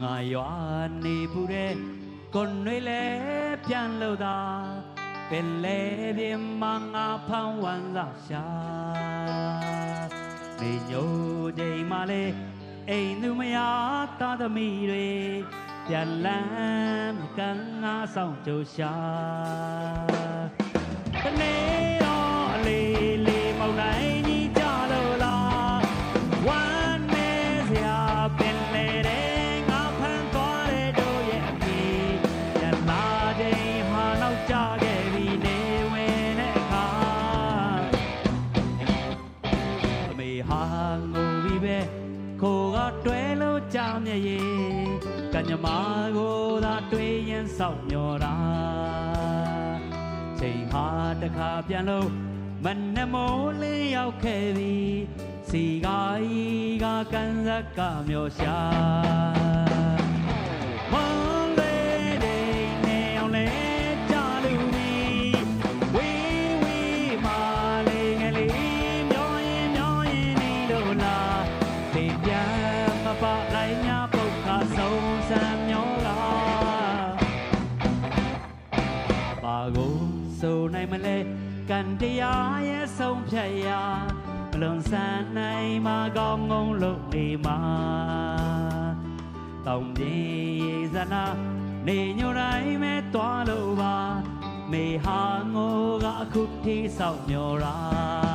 ငါရွာနေဖူးတဲ့ကိုနှွေလဲပြန်လို့သာပင်လေပြင်းမငါဖန်ဝမ်းသာရှာနေညိုချိန်မှလေအိမ်သူမယားသားသမီးတွေပြန်လန်းကန်းငါဆောင်ကြရှာတနေ့ ပြီးပဲကိုကတွဲလို့ကြောင်မြည်ရဲ့ကညမာကိုသာတွေးရင်စောင့်မျောတာချိန်ဟာတစ်ခါပြန်လို့မနှမိုးလေးရောက်ခဲ့ပြီစီကားဤကကန်ဇက်ကမျောရှာ ဖြတ်ရာဘလွန်ဆန်းနိုင်မှာကောင်းငုံလို့နေမှာတောင်းပြေရေစနာနေညိုတိုင်းမဲ့တွားလို့ပါမေဟာငိုကအခုထိစောင့်မျောရာ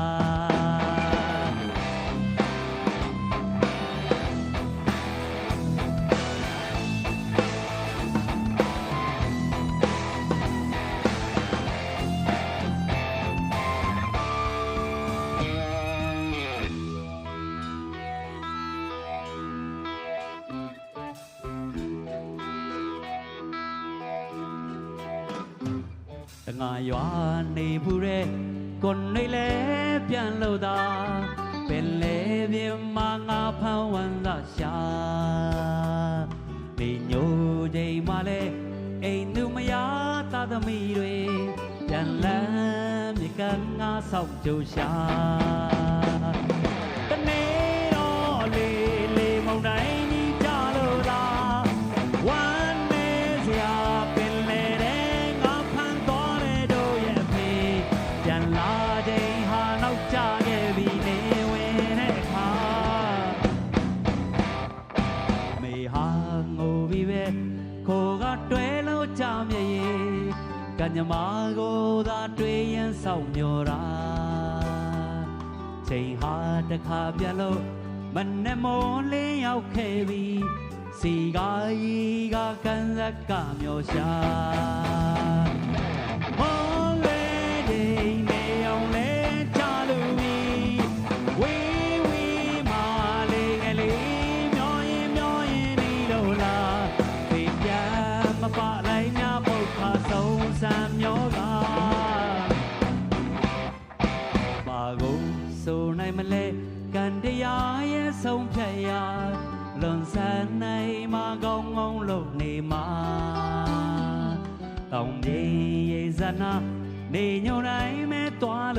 ငါရွာနေဘူးတဲ့ကိုနေလဲပြန်လို့သာပင်လေပြင်းမငါဖန်ဝမ်းသာရှာနေညိုချိန်မှလဲအိမ်သူမယားသားသမီးတွေပြန်လန်းမြေကမ်းငါဆောက်ကြရှာ မေဟာငိုပြီးပဲကိုကတွဲလို့ကြမြေကညမာကိုသာတွေးရင်ဆောင်မျောတာချိန်ဟာတစ်ခါပြန်လို့မနဲ့မောလင်းရောက်ခဲ့ပြီစီကားရီကကန်ဇက်ကမျောရှာ ဆုံးဖြတ်ရာလွန်ဆန်းနိုင်မှာကောင်းကောင်းလုပ်နေမှာတောင်းပြေရေဇနာနေညိုတိုင်းမဲ့တွား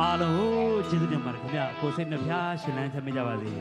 အားလုံးကျေးဇူးတင်ပါတယ်ခင်ဗျကိုစိတ်နှဖျားရှင်လန်းချမ်းမြေ့ကြပါစေ